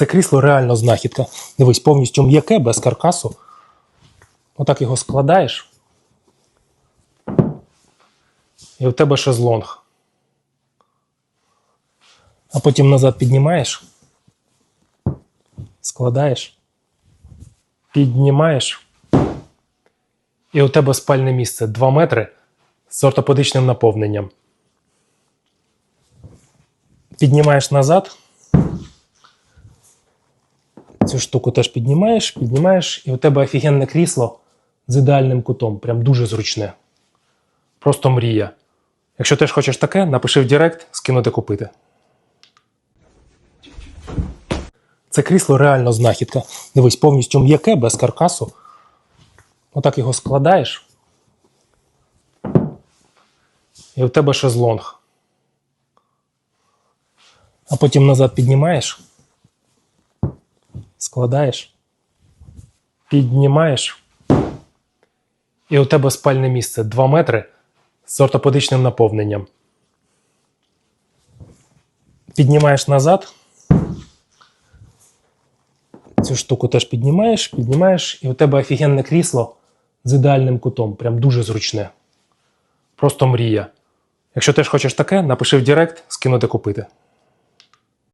Це крісло реально знахідка. Дивись, повністю м'яке, без каркасу. Отак його складаєш. І у тебе шезлонг. А потім назад піднімаєш. Складаєш. Піднімаєш. І у тебе спальне місце 2 метри з ортопедичним наповненням. Піднімаєш назад. Цю штуку теж піднімаєш, піднімаєш, і у тебе офігенне крісло з ідеальним кутом. Прям дуже зручне. Просто мрія. Якщо теж хочеш таке, напиши в Директ, скинути купити. Це крісло реально знахідка. Дивись, повністю м'яке, без каркасу. Отак його складаєш. І у тебе шезлонг. А потім назад піднімаєш. Складаєш. Піднімаєш. І у тебе спальне місце 2 метри з ортопедичним наповненням. Піднімаєш назад. Цю штуку теж піднімаєш, піднімаєш, і у тебе офігенне крісло з ідеальним кутом. Прям дуже зручне. Просто мрія. Якщо теж хочеш таке, напиши в Директ, скинути купити.